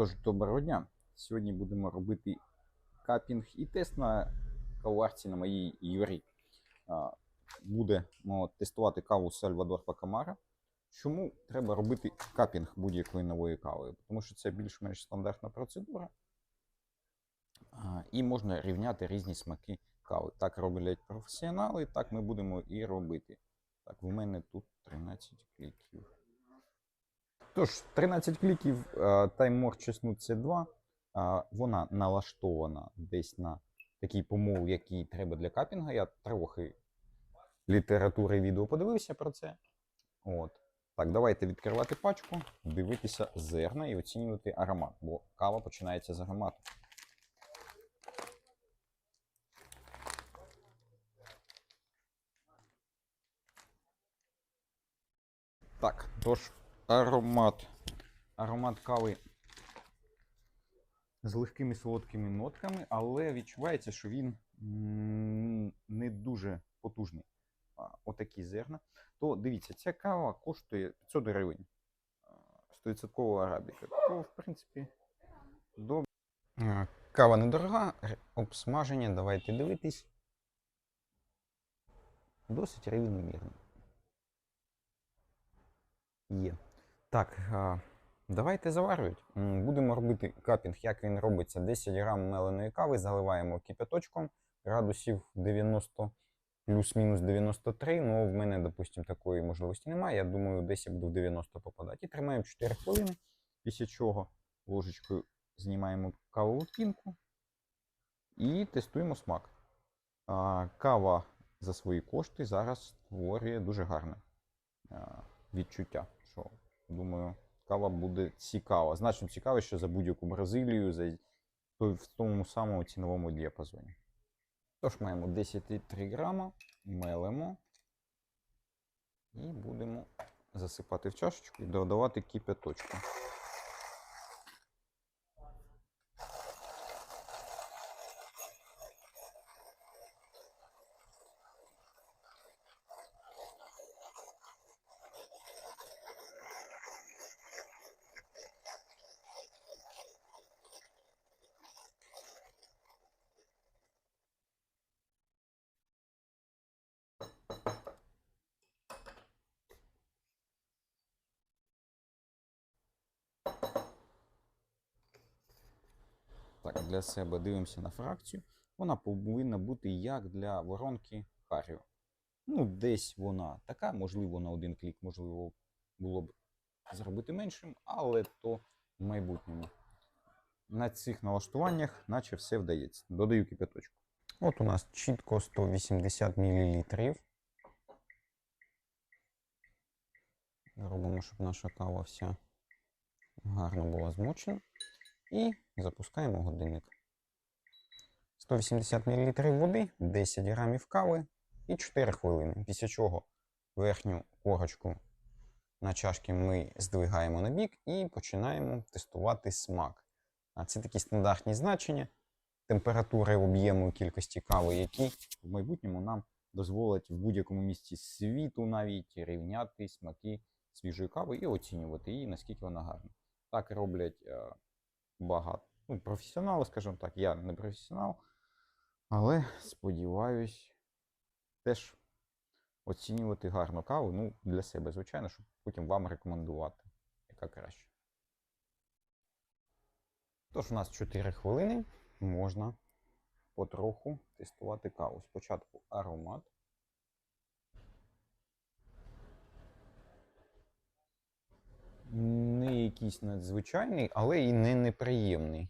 Тож, доброго дня. Сьогодні будемо робити капінг і тест на кавоварці на моїй Юрі. Будемо тестувати каву Сальвадор Пакамара. Чому треба робити капінг будь-якої нової кави? Тому що це більш-менш стандартна процедура. І можна рівняти різні смаки кави. Так роблять професіонали, так ми будемо і робити. Так, в мене тут 13 кліків. Тож, 13 кліків, е, таймор чесну C2. е, Вона налаштована десь на такий помол, який треба для капінга. Я трохи літератури і відео подивився про це. От. Так, давайте відкривати пачку, дивитися зерна і оцінювати аромат, бо кава починається з аромату. Так, тож аромат. Аромат кави з легкими солодкими нотками, але відчувається, що він не дуже потужний. Отакі зерна. То дивіться, ця кава коштує 500 гривень. 100% арабіка. То, в принципі, добре. Кава недорога, обсмаження, давайте дивитись. Досить рівномірно. Є. Так, давайте заварювати. Будемо робити капінг, як він робиться. 10 грам меленої кави заливаємо кипяточком градусів 90 плюс-мінус 93. Ну, в мене, допустимо, такої можливості немає. Я думаю, десь я буду в 90 попадати. І тримаємо 4 хвилини, після чого ложечкою знімаємо кавову пінку і тестуємо смак. Кава за свої кошти зараз створює дуже гарне відчуття. Що, думаю, кава буде цікава. Значно цікавіше за будь-яку Бразилію, за в тому самому ціновому діапазоні. Тож маємо 10,3 грама, мелимо і будемо засипати в чашечку і додавати кипяточку. Так, для себе дивимося на фракцію. Вона повинна бути як для воронки Харіо. Ну, десь вона така, можливо, на один клік, можливо, було б зробити меншим, але то в майбутньому. На цих налаштуваннях, наче все вдається. Додаю кипяточку. От у нас чітко 180 мл. Робимо, щоб наша кава вся гарно була змочена. І запускаємо годинник. 180 мл води, 10 грамів кави і 4 хвилини. Після чого верхню корочку на чашки ми здвигаємо на бік і починаємо тестувати смак. А це такі стандартні значення температури об'єму і кількості кави, які в майбутньому нам дозволять в будь-якому місці світу навіть рівняти смаки свіжої кави і оцінювати її, наскільки вона гарна. Так роблять е, багато. Ну, професіонали, скажімо так, я не професіонал, але сподіваюсь теж оцінювати гарну каву. Ну, для себе, звичайно, щоб потім вам рекомендувати, яка краще. Тож, у нас 4 хвилини можна потроху тестувати каву. Спочатку аромат. Не якийсь надзвичайний, але і не неприємний.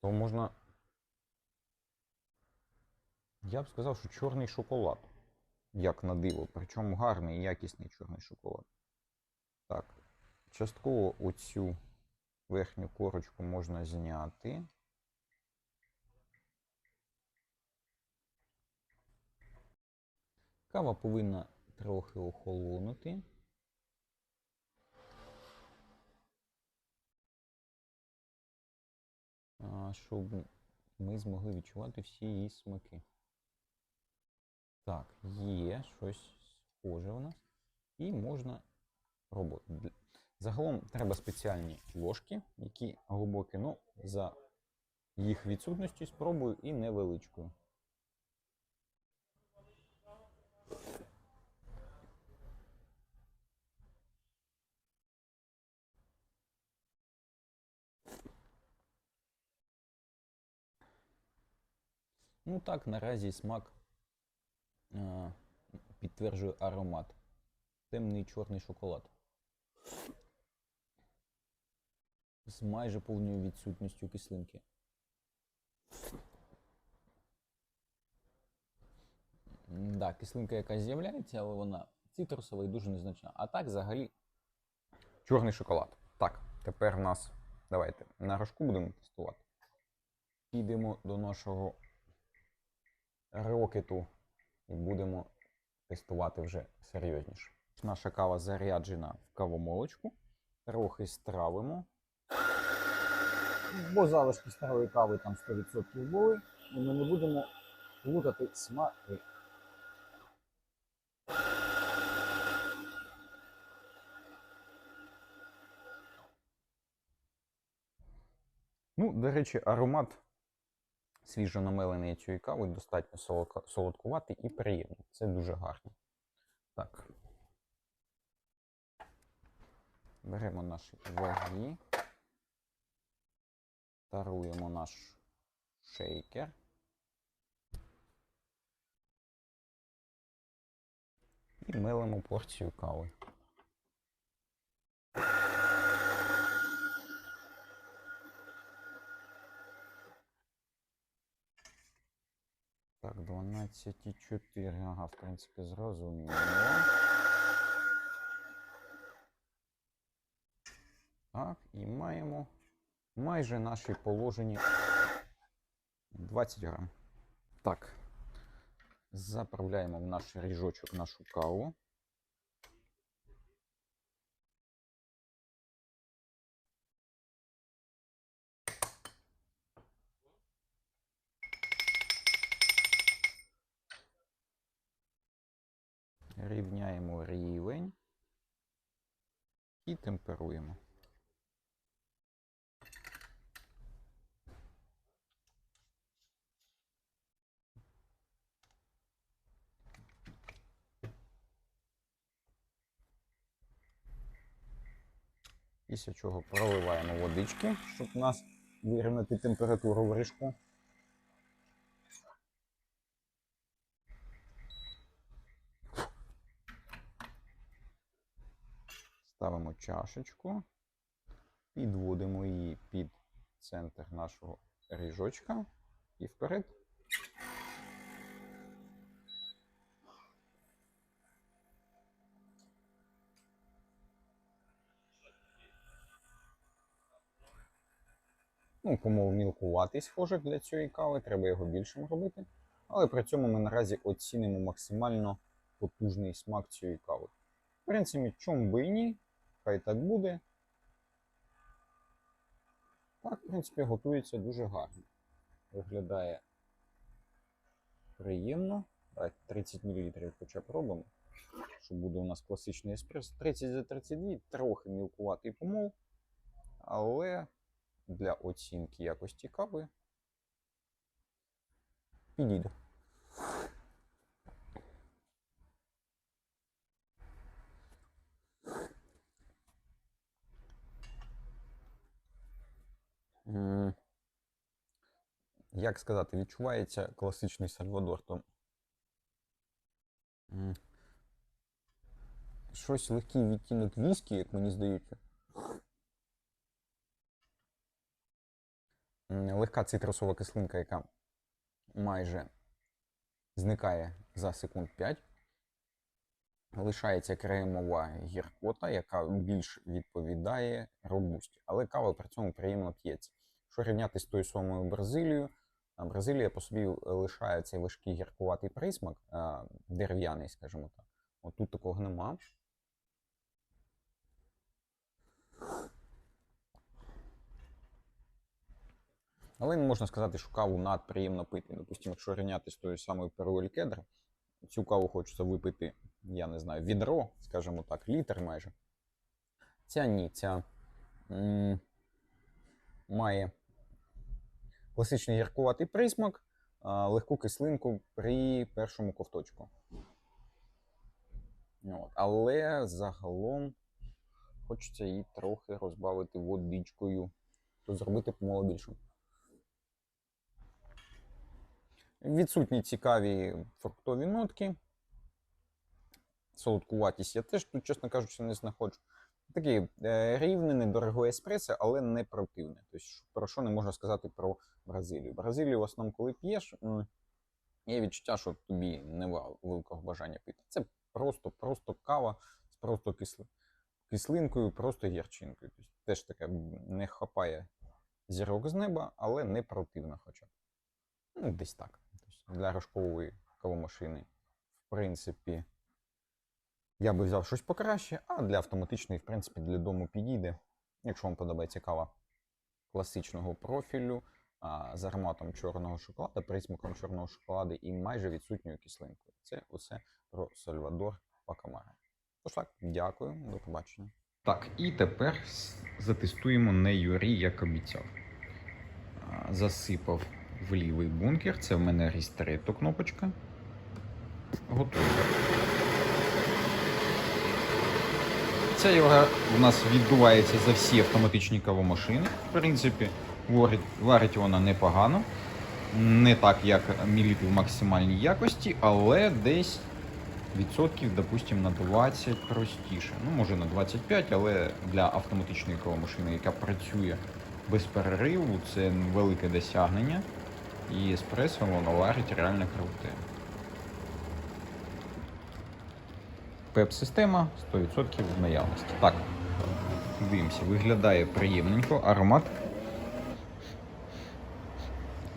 То можна. Я б сказав, що чорний шоколад. Як на диво. Причому гарний і якісний чорний шоколад. Так. Частково оцю верхню корочку можна зняти. Кава повинна трохи охолонути. Щоб ми змогли відчувати всі її смаки. Так, є щось схоже у нас. І можна роботи. Загалом треба спеціальні ложки, які глибокі, ну, за їх відсутністю спробую і невеличкою. Ну так, наразі смак е, підтверджує аромат. Темний чорний шоколад. З майже повною відсутністю кислинки. Так, да, кислинка якась з'являється, але вона цитрусова і дуже незначна. А так взагалі чорний шоколад. Так, тепер в нас. Давайте на рожку будемо тестувати. Підемо до нашого рокету і будемо тестувати вже серйозніше. Наша кава заряджена в кавомолочку. Трохи стравимо. Бо залишки старої кави там 100% були, і ми не будемо плутати смаки. Ну, до речі, аромат свіжо цієї кави достатньо солодкуватий і приємний. Це дуже гарно. Так. Беремо наші ваги. Таруємо наш шейкер. І мелимо порцію кави. Так, 12,4. Ага, в принципі, зрозуміло. Так, і маємо майже наші положені 20 грам. Так. Заправляємо в наш ріжочок нашу каву. Рівняємо рівень і темперуємо. Після чого проливаємо водички, щоб у нас вирівняти температуру в ріжку. Чашечку, підводимо її під центр нашого ріжочка і вперед. Ну, помов мілкуватий схожик для цієї кави, треба його більшим робити. Але при цьому ми наразі оцінимо максимально потужний смак цієї кави. В принципі, чому би і ні, хай так буде. Так, в принципі, готується дуже гарно. Виглядає приємно. Давайте 30 мл хоча б робимо. Щоб буде у нас класичний еспресо. 30 за 32, трохи мілкуватий помол. Але для оцінки якості кави підійде. М, Як сказати, відчувається класичний Сальвадор. То щось легкий відтінок віскі, як мені здається. Легка цитрусова кислинка, яка майже зникає за секунд 5. Лишається кремова гіркота, яка більш відповідає робусті. Але кава при цьому приємно п'ється. Якщо рівняти з тою самою Бразилією, Бразилія по собі лишає цей важкий гіркуватий присмак, дерев'яний, скажімо так. От тут такого нема. Але не можна сказати, що каву надприємно пити. Допустимо, якщо рівняти з тою самою Перуель Кедр, цю каву хочеться випити, я не знаю, відро, скажімо так, літр майже. Ця ні, ця м, має класичний гіркуватий присмак, легку кислинку при першому ковточку. От. Але загалом хочеться її трохи розбавити водичкою, то зробити помало більшу. Відсутні цікаві фруктові нотки. Солодкуватість я теж тут, чесно кажучи, не знаходжу. Такий е, рівний, недорогий еспресо, але не противне. Тобто, про що не можна сказати про Бразилію. Бразилію в основному, коли п'єш, є відчуття, що тобі нема великого бажання пити. Це просто, просто кава з просто кисли, кислинкою, просто гірчинкою. Тобто, теж таке не хапає зірок з неба, але не противна хоча. Ну, десь так. Тобто, для рожкової кавомашини, в принципі, я би взяв щось покраще, а для автоматичної, в принципі, для дому підійде. Якщо вам подобається кава класичного профілю, з ароматом чорного шоколада, присмаком чорного шоколаду і майже відсутньою кислинкою. Це усе про Сальвадор Пакамара. Тож так, дякую, до побачення. Так, і тепер затестуємо не Юрі, як обіцяв. Засипав в лівий бункер. Це в мене рістрето кнопочка. Готово. Ця йога у нас відбувається за всі автоматичні кавомашини. В принципі, варить, варить вона непогано. Не так, як міліти в максимальній якості, але десь відсотків, допустимо, на 20 простіше. Ну, може на 25, але для автоматичної кавомашини, яка працює без перериву, це велике досягнення. І еспресо воно варить реально круте. ПЕП-система 100% в наявності. Так, дивимося, виглядає приємненько. Аромат.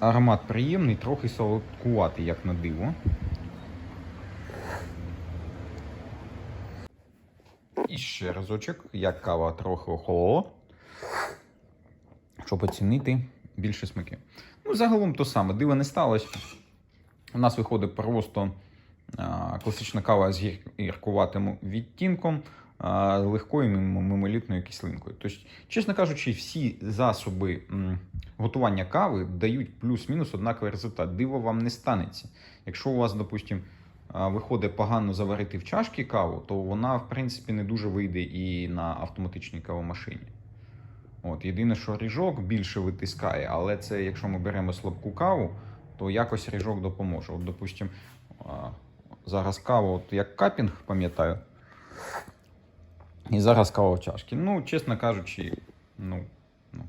Аромат приємний, трохи солодкуватий, як на диво. І ще разочок, як кава трохи охолола, щоб оцінити більше смаки. Ну, загалом то саме, диво не сталося. У нас виходить просто класична кава з гіркуватим відтінком, легкою мимолітною кислинкою. Тобто, чесно кажучи, всі засоби готування кави дають плюс-мінус однаковий результат. Диво вам не станеться. Якщо у вас, допустимо, виходить погано заварити в чашки каву, то вона, в принципі, не дуже вийде і на автоматичній кавомашині. От, єдине, що ріжок більше витискає, але це якщо ми беремо слабку каву, то якось ріжок допоможе. От, допустимо, зараз кава, от як капінг, пам'ятаю. І зараз кава в чашки. Ну, чесно кажучи, ну, ну,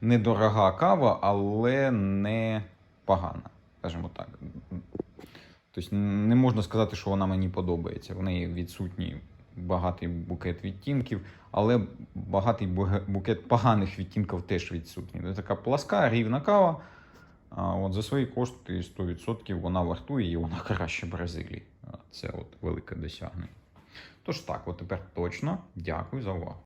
недорога кава, але не погана, скажімо так. Тобто не можна сказати, що вона мені подобається. В неї відсутній багатий букет відтінків, але багатий букет поганих відтінків теж відсутній. Це така пласка, рівна кава. От за свої кошти 100% вона вартує і вона краще Бразилії. Це от велике досягнення. Тож так, от тепер точно дякую за увагу.